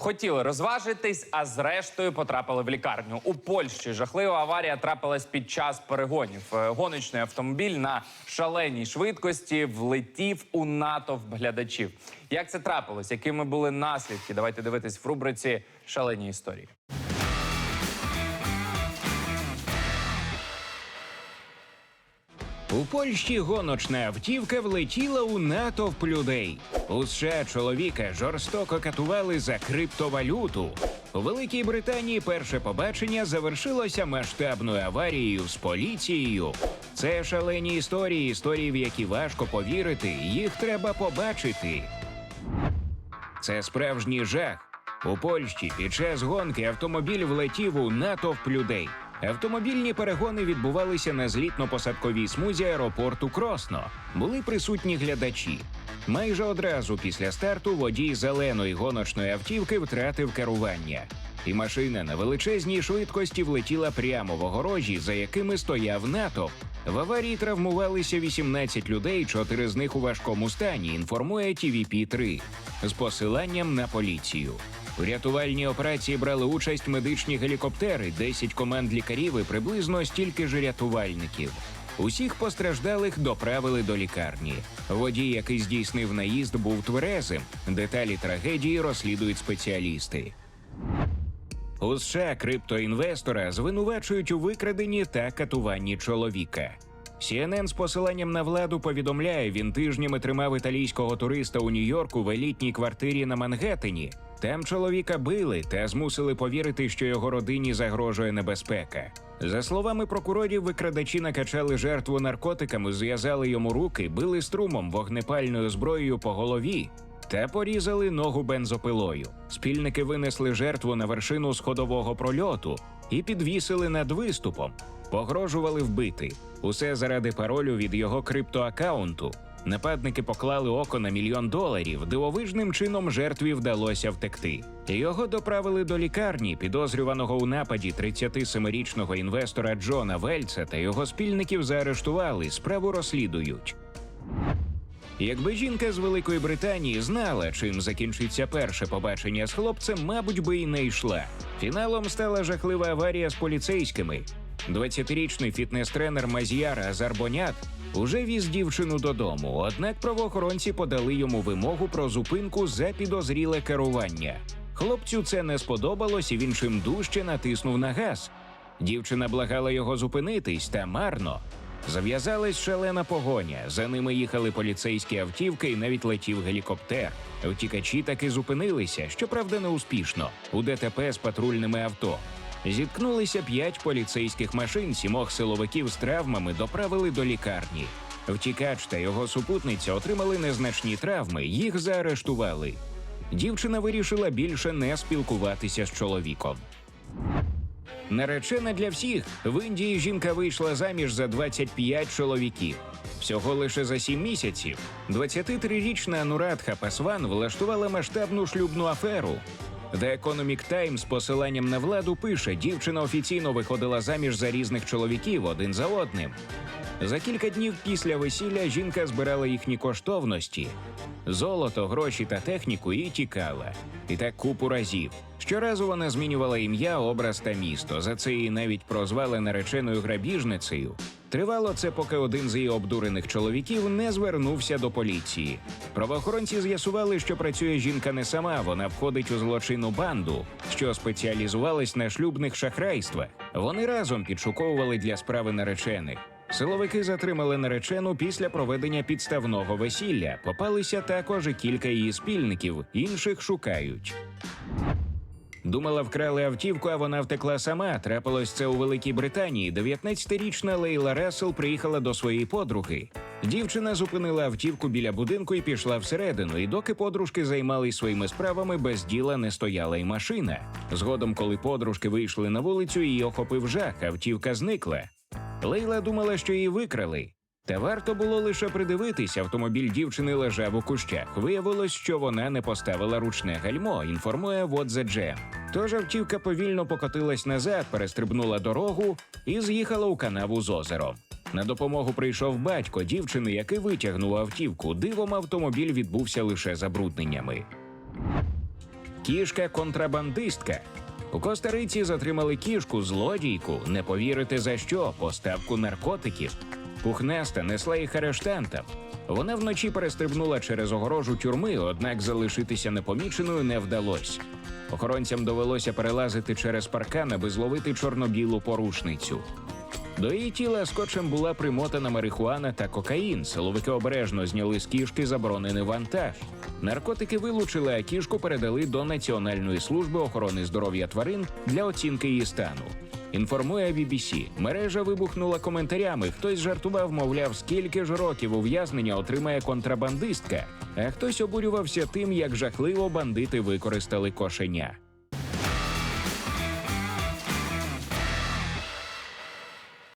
Хотіли розважитись, а зрештою потрапили в лікарню. У Польщі жахлива аварія трапилась під час перегонів. Е, Гоночний автомобіль на шаленій швидкості влетів у натовп глядачів. Як це трапилось? Якими були наслідки? Давайте дивитись в рубриці Шалені історії. У Польщі гоночна автівка влетіла у натовп людей. У США чоловіка жорстоко катували за криптовалюту. У Великій Британії перше побачення завершилося масштабною аварією з поліцією. Це шалені історії, історії, в які важко повірити, їх треба побачити. Це справжній жах. У Польщі під час гонки автомобіль влетів у натовп людей. Автомобільні перегони відбувалися на злітно-посадковій смузі аеропорту Кросно. Були присутні глядачі. Майже одразу після старту водій зеленої гоночної автівки втратив керування. І машина на величезній швидкості влетіла прямо в огорожі, за якими стояв натовп. В аварії травмувалися 18 людей, чотири з них у важкому стані. Інформує tvp 3 з посиланням на поліцію. У рятувальній операції брали участь медичні гелікоптери, 10 команд лікарів і приблизно стільки ж рятувальників. Усіх постраждалих доправили до лікарні. Водій, який здійснив наїзд, був тверезим. Деталі трагедії розслідують спеціалісти. У США криптоінвестора звинувачують у викраденні та катуванні чоловіка. CNN з посиланням на владу повідомляє, він тижнями тримав італійського туриста у Нью-Йорку в елітній квартирі на Мангеттені. Там чоловіка били та змусили повірити, що його родині загрожує небезпека. За словами прокурорів, викрадачі накачали жертву наркотиками, зв'язали йому руки, били струмом вогнепальною зброєю по голові та порізали ногу бензопилою. Спільники винесли жертву на вершину сходового прольоту і підвісили над виступом, погрожували вбити. Усе заради паролю від його криптоаккаунту. Нападники поклали око на мільйон доларів. Дивовижним чином жертві вдалося втекти. Його доправили до лікарні, підозрюваного у нападі 37-річного інвестора Джона Вельца та його спільників заарештували. Справу розслідують. Якби жінка з Великої Британії знала, чим закінчиться перше побачення з хлопцем, мабуть, би і не йшла. Фіналом стала жахлива аварія з поліцейськими. 20-річний фітнес-тренер Мазіяр Азарбонят уже віз дівчину додому, однак правоохоронці подали йому вимогу про зупинку за підозріле керування. Хлопцю це не сподобалось, і він чим дужче натиснув на газ. Дівчина благала його зупинитись, та марно. Зав'язалась шалена погоня. За ними їхали поліцейські автівки і навіть летів гелікоптер. Втікачі таки зупинилися, щоправда, не успішно, у ДТП з патрульними авто. Зіткнулися п'ять поліцейських машин, сімох силовиків з травмами доправили до лікарні. Втікач та його супутниця отримали незначні травми, їх заарештували. Дівчина вирішила більше не спілкуватися з чоловіком. Наречена для всіх в Індії жінка вийшла заміж за 25 чоловіків. Всього лише за 7 місяців 23-річна Анурадха Пасван влаштувала масштабну шлюбну аферу. The Economic Times з посиланням на владу пише: дівчина офіційно виходила заміж за різних чоловіків один за одним. За кілька днів після весілля жінка збирала їхні коштовності: золото, гроші та техніку і тікала. І так купу разів. Щоразу вона змінювала ім'я, образ та місто. За це її навіть прозвали нареченою грабіжницею. Тривало це, поки один з її обдурених чоловіків не звернувся до поліції. Правоохоронці з'ясували, що працює жінка не сама, вона входить у злочинну банду, що спеціалізувалась на шлюбних шахрайствах. Вони разом підшуковували для справи наречених. Силовики затримали наречену після проведення підставного весілля. Попалися також і кілька її спільників, інших шукають. Думала, вкрали автівку, а вона втекла сама. Трапилось це у Великій Британії. 19-річна Лейла Рассел приїхала до своєї подруги. Дівчина зупинила автівку біля будинку і пішла всередину. І доки подружки займались своїми справами, без діла не стояла й машина. Згодом, коли подружки вийшли на вулицю, її охопив жах, автівка зникла. Лейла думала, що її викрали. Та варто було лише придивитись, автомобіль дівчини лежав у кущах. Виявилось, що вона не поставила ручне гальмо, інформує What the Jam. Тож автівка повільно покотилась назад, перестрибнула дорогу і з'їхала у канаву з озером. На допомогу прийшов батько дівчини, який витягнув автівку. Дивом автомобіль відбувся лише забрудненнями. Кішка контрабандистка. У Коста-Риці затримали кішку, злодійку. Не повірите за що? Поставку наркотиків. Пухнаста несла їх арештантам. Вона вночі перестрибнула через огорожу тюрми, однак залишитися непоміченою не вдалося. Охоронцям довелося перелазити через паркан, аби зловити чорно-білу порушницю. До її тіла скотчем була примотана марихуана та кокаїн. Силовики обережно зняли з кішки заборонений вантаж. Наркотики вилучили, а кішку передали до Національної служби охорони здоров'я тварин для оцінки її стану. Інформує BBC. Мережа вибухнула коментарями. Хтось жартував, мовляв, скільки ж років ув'язнення отримає контрабандистка, а хтось обурювався тим, як жахливо бандити використали кошеня.